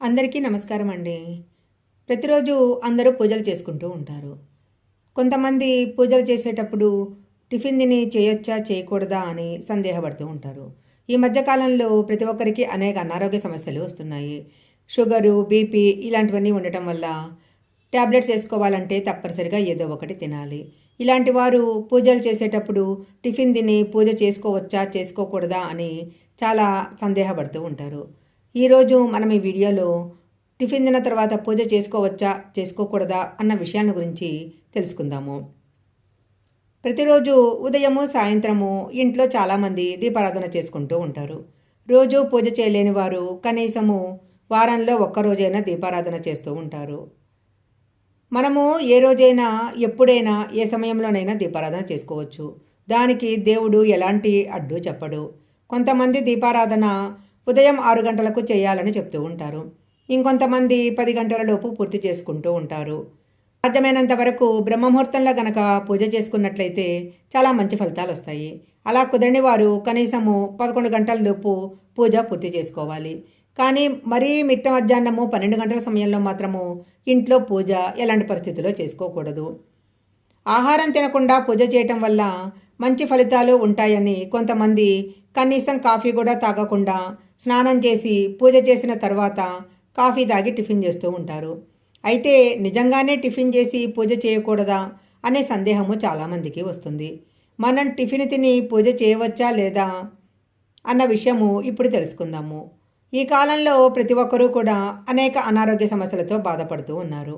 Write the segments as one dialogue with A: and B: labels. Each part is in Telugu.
A: అందరికీ నమస్కారం అండి. ప్రతిరోజు అందరూ పూజలు చేసుకుంటూ ఉంటారు. కొంతమంది పూజలు చేసేటప్పుడు టిఫిన్ తిని చేయొచ్చా చేయకూడదా అని సందేహపడుతూ ఉంటారు. ఈ మధ్యకాలంలో ప్రతి ఒక్కరికి అనేక అనారోగ్య సమస్యలు వస్తున్నాయి. షుగరు బీపీ ఇలాంటివన్నీ ఉండటం వల్ల ట్యాబ్లెట్స్ వేసుకోవాలంటే తప్పనిసరిగా ఏదో ఒకటి తినాలి. ఇలాంటి వారు పూజలు చేసేటప్పుడు టిఫిన్ తిని పూజ చేసుకోవచ్చా చేసుకోకూడదా అని చాలా సందేహపడుతూ ఉంటారు. ఈరోజు మనం ఈ వీడియోలో టిఫిన్ తిన్న తర్వాత పూజ చేసుకోవచ్చా చేసుకోకూడదా అన్న విషయాన్ని గురించి తెలుసుకుందాము. ప్రతిరోజు ఉదయము సాయంత్రము ఇంట్లో చాలామంది దీపారాధన చేసుకుంటూ ఉంటారు. రోజు పూజ చేయలేని వారు కనీసము వారంలో ఒక్కరోజైనా దీపారాధన చేస్తూ ఉంటారు. మనము ఏ రోజైనా ఎప్పుడైనా ఏ సమయంలోనైనా దీపారాధన చేసుకోవచ్చు. దానికి దేవుడు ఎలాంటి అడ్డు చెప్పడు. కొంతమంది దీపారాధన ఉదయం ఆరు గంటలకు చేయాలని చెప్తూ ఉంటారు. ఇంకొంతమంది పది గంటల లోపు పూర్తి చేసుకుంటూ ఉంటారు. సాధ్యమైనంత వరకు బ్రహ్మముహూర్తంలో గనక పూజ చేసుకున్నట్లయితే చాలా మంచి ఫలితాలు వస్తాయి. అలా కుదరని వారు కనీసము పదకొండు గంటల లోపు పూజ పూర్తి చేసుకోవాలి. కానీ మరీ మిట్ట మధ్యాహ్నము పన్నెండు గంటల సమయంలో మాత్రము ఇంట్లో పూజ ఎలాంటి పరిస్థితుల్లో చేసుకోకూడదు. ఆహారం తినకుండా పూజ చేయటం వల్ల మంచి ఫలితాలు ఉంటాయని కొంతమంది కనీసం కాఫీ కూడా తాగకుండా స్నానం చేసి పూజ చేసిన తర్వాత కాఫీ తాగి టిఫిన్ చేస్తూ ఉంటారు. అయితే నిజంగానే టిఫిన్ చేసి పూజ చేయకూడదా అనే సందేహము చాలామందికి వస్తుంది. మనం టిఫిన్ తిని పూజ చేయవచ్చా లేదా అన్న విషయము ఇప్పుడు తెలుసుకుందాము. ఈ కాలంలో ప్రతి ఒక్కరూ కూడా అనేక అనారోగ్య సమస్యలతో బాధపడుతూ ఉన్నారు.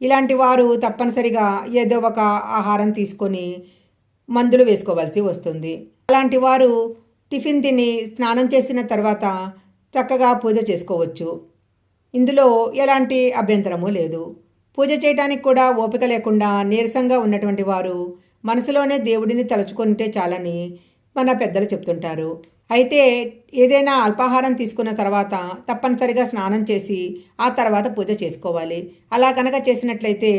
A: ఇలాంటి వారు తప్పనిసరిగా ఏదో ఒక ఆహారం తీసుకొని మందులు వేసుకోవాల్సి వస్తుంది. అలాంటి వారు టిఫిన్ తిని స్నానం చేసిన తర్వాత చక్కగా పూజ చేసుకోవచ్చు. ఇందులో ఎలాంటి అభ్యంతరము లేదు. పూజ చేయడానికి కూడా ఓపిక లేకుండా నీరసంగా ఉన్నటువంటి వారు మనసులోనే దేవుడిని తలుచుకుంటే చాలని మన పెద్దలు చెప్తుంటారు. అయితే ఏదైనా అల్పాహారం తీసుకున్న తర్వాత తప్పనిసరిగా స్నానం చేసి ఆ తర్వాత పూజ చేసుకోవాలి. అలా కనుక చేసినట్లయితే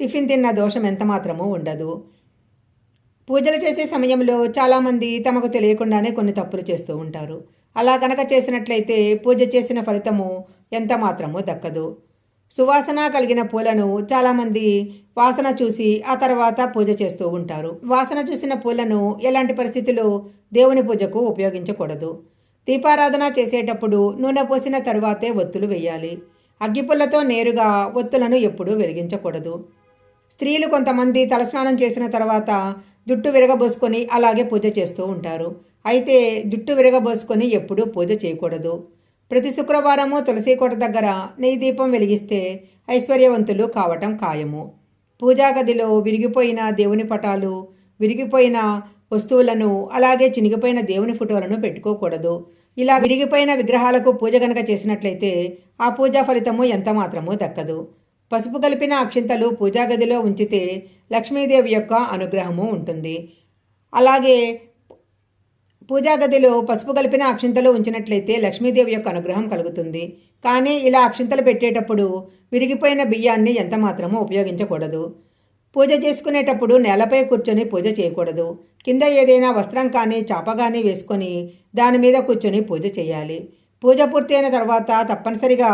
A: టిఫిన్ తిన్న దోషం ఎంత మాత్రమూ ఉండదు. పూజలు చేసే సమయంలో చాలామంది తమకు తెలియకుండానే కొన్ని తప్పులు చేస్తూ ఉంటారు. అలా కనుక చేసినట్లయితే పూజ చేసిన ఫలితము ఎంత మాత్రమూ దక్కదు. సువాసన కలిగిన పూలను చాలామంది వాసన చూసి ఆ తర్వాత పూజ చేస్తూ ఉంటారు. వాసన చూసిన పూలను ఎలాంటి పరిస్థితుల్లో దేవుని పూజకు ఉపయోగించకూడదు. దీపారాధన చేసేటప్పుడు నూనె పోసిన తరువాతే ఒత్తులు వేయాలి. అగ్గిపుల్లతో నేరుగా ఒత్తులను ఎప్పుడూ వెలిగించకూడదు. స్త్రీలు కొంతమంది తలస్నానం చేసిన తర్వాత జుట్టు విరగబోసుకొని అలాగే పూజ చేస్తూ ఉంటారు. అయితే జుట్టు విరగబోసుకొని ఎప్పుడూ పూజ చేయకూడదు. ప్రతి శుక్రవారము తులసి కోట దగ్గర నెయ్యి దీపం వెలిగిస్తే ఐశ్వర్యవంతులు కావటం ఖాయము. పూజా గదిలో విరిగిపోయిన దేవుని పటాలు విరిగిపోయిన వస్తువులను అలాగే చినిగిపోయిన దేవుని ఫోటోలను పెట్టుకోకూడదు. ఇలా విరిగిపోయిన విగ్రహాలకు పూజ గనక చేసినట్లయితే ఆ పూజా ఫలితము ఎంత మాత్రమూ దక్కదు. పసుపు కలిపిన అక్షింతలు పూజా గదిలో ఉంచితే లక్ష్మీదేవి యొక్క అనుగ్రహము ఉంటుంది. అలాగే పూజా గదిలో పసుపు కలిపిన అక్షింతలు ఉంచినట్లయితే లక్ష్మీదేవి యొక్క అనుగ్రహం కలుగుతుంది. కానీ ఇలా అక్షింతలు పెట్టేటప్పుడు విరిగిపోయిన బియ్యాన్ని ఎంత మాత్రమూ ఉపయోగించకూడదు. పూజ చేసుకునేటప్పుడు నేలపై కూర్చొని పూజ చేయకూడదు. కింద ఏదైనా వస్త్రం కానీ చాప కానీ వేసుకొని దాని మీద కూర్చొని పూజ చేయాలి. పూజ పూర్తయిన తర్వాత తప్పనిసరిగా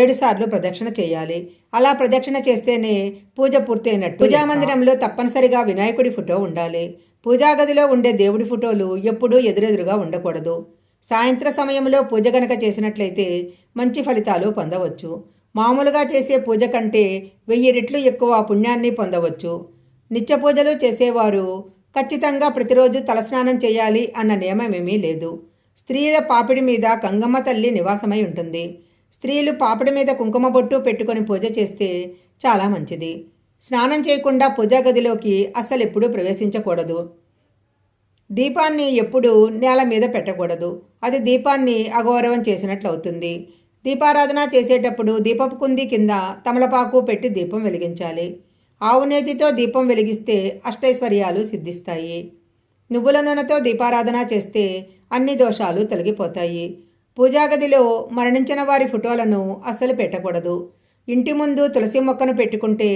A: ఏడు సార్లు ప్రదక్షిణ చేయాలి. అలా ప్రదక్షిణ చేస్తేనే పూజ పూర్తయినట్టు పూజా మందిరంలో తప్పనిసరిగా వినాయకుడి ఫోటో ఉండాలి. పూజా గదిలో ఉండే దేవుడి ఫోటోలు ఎప్పుడూ ఎదురెదురుగా ఉండకూడదు. సాయంత్ర సమయంలో పూజ గనక చేసినట్లయితే మంచి ఫలితాలు పొందవచ్చు. మామూలుగా చేసే పూజ కంటే వెయ్యి రెట్లు ఎక్కువ పుణ్యాన్ని పొందవచ్చు. నిత్య పూజలు చేసేవారు ఖచ్చితంగా ప్రతిరోజు తలస్నానం చేయాలి అన్న నియమమేమీ లేదు. స్త్రీల పాపిడి మీద గంగమ్మ తల్లి నివాసమై ఉంటుంది. స్త్రీలు పాపిడి మీద కుంకుమ బొట్టు పెట్టుకొని పూజ చేస్తే చాలా మంచిది. స్నానం చేయకుండా పూజా గదిలోకి అస్సలు ఎప్పుడూ ప్రవేశించకూడదు. దీపాన్ని ఎప్పుడూ నేల మీద పెట్టకూడదు. అది దీపాన్ని అగౌరవం చేసినట్లు అవుతుంది దీపారాధన చేసేటప్పుడు దీపపు కుంది కింద తమలపాకు పెట్టి దీపం వెలిగించాలి. ఆవు నేతితో దీపం వెలిగిస్తే అష్టైశ్వర్యాలు సిద్ధిస్తాయి. నువ్వుల నూనెతో దీపారాధన చేస్తే అన్ని దోషాలు తొలగిపోతాయి. పూజాగదిలో మరణించిన వారి ఫోటోలను అస్సలు పెట్టకూడదు. ఇంటి ముందు తులసి మొక్కను పెట్టుకుంటే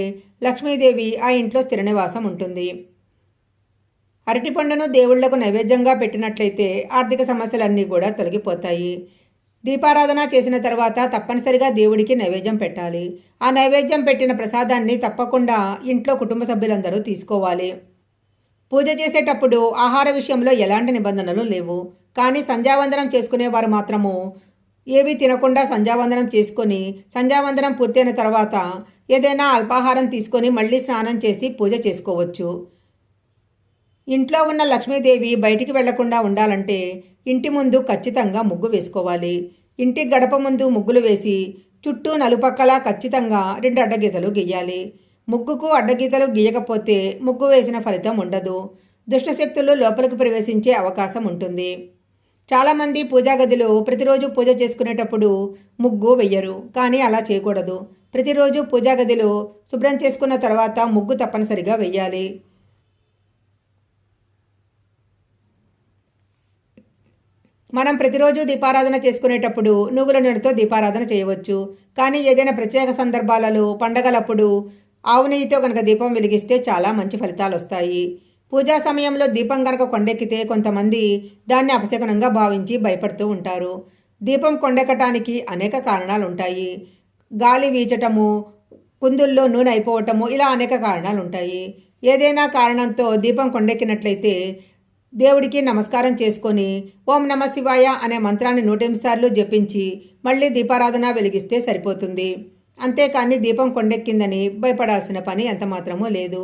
A: లక్ష్మీదేవి ఆ ఇంట్లో స్థిర నివాసం ఉంటుంది. అరటిపండును దేవుళ్ళకు నైవేద్యంగా పెట్టినట్లయితే ఆర్థిక సమస్యలన్నీ కూడా తొలగిపోతాయి. దీపారాధన చేసిన తర్వాత తప్పనిసరిగా దేవుడికి నైవేద్యం పెట్టాలి. ఆ నైవేద్యం పెట్టిన ప్రసాదాన్ని తప్పకుండా ఇంట్లో కుటుంబ సభ్యులందరూ తీసుకోవాలి. పూజ చేసేటప్పుడు ఆహార విషయంలో ఎలాంటి నిబంధనలు లేవు. కానీ సంధ్యావందనం చేసుకునేవారు మాత్రము ఏవి తినకుండా సంధ్యావందనం చేసుకొని సంధ్యావందనం పూర్తయిన తర్వాత ఏదైనా అల్పాహారం తీసుకొని మళ్ళీ స్నానం చేసి పూజ చేసుకోవచ్చు. ఇంట్లో ఉన్న లక్ష్మీదేవి బయటికి వెళ్ళకుండా ఉండాలంటే ఇంటి ముందు ఖచ్చితంగా ముగ్గు వేసుకోవాలి. ఇంటి గడప ముందు ముగ్గులు వేసి చుట్టూ నలుపక్కల ఖచ్చితంగా రెండు అడ్డగీతలు గీయాలి. ముగ్గుకు అడ్డగీతలు గీయకపోతే ముగ్గు వేసిన ఫలితం ఉండదు. దుష్టశక్తులు లోపలికి ప్రవేశించే అవకాశం ఉంటుంది. చాలామంది పూజా గదిలో ప్రతిరోజు పూజ చేసుకునేటప్పుడు ముగ్గు వెయ్యరు కానీ అలా చేయకూడదు. ప్రతిరోజు పూజా గదిలో శుభ్రం చేసుకున్న తర్వాత ముగ్గు తప్పనిసరిగా వెయ్యాలి. మనం ప్రతిరోజు దీపారాధన చేసుకునేటప్పుడు నువ్వుల నూనెతో దీపారాధన చేయవచ్చు. కానీ ఏదైనా ప్రత్యేక సందర్భాలలో పండగలప్పుడు ఆవు నెయ్యితో కనుక దీపం వెలిగిస్తే చాలా మంచి ఫలితాలు వస్తాయి. పూజా సమయంలో దీపం కనుక కొండెక్కితే కొంతమంది దాన్ని అపశకనంగా భావించి భయపడుతూ ఉంటారు. దీపం కొండెక్కటానికి అనేక కారణాలు ఉంటాయి గాలి వీచటము కుందుల్లో నూనె అయిపోవటము ఇలా అనేక కారణాలు ఉంటాయి ఏదైనా కారణంతో దీపం కొండెక్కినట్లయితే దేవుడికి నమస్కారం చేసుకొని ఓం నమ శివాయ అనే మంత్రాన్ని నూటెనిమిది సార్లు జపించి మళ్ళీ దీపారాధన వెలిగిస్తే సరిపోతుంది. అంతేకాని దీపం కొండెక్కిందని భయపడాల్సిన పని ఎంతమాత్రమూ లేదు.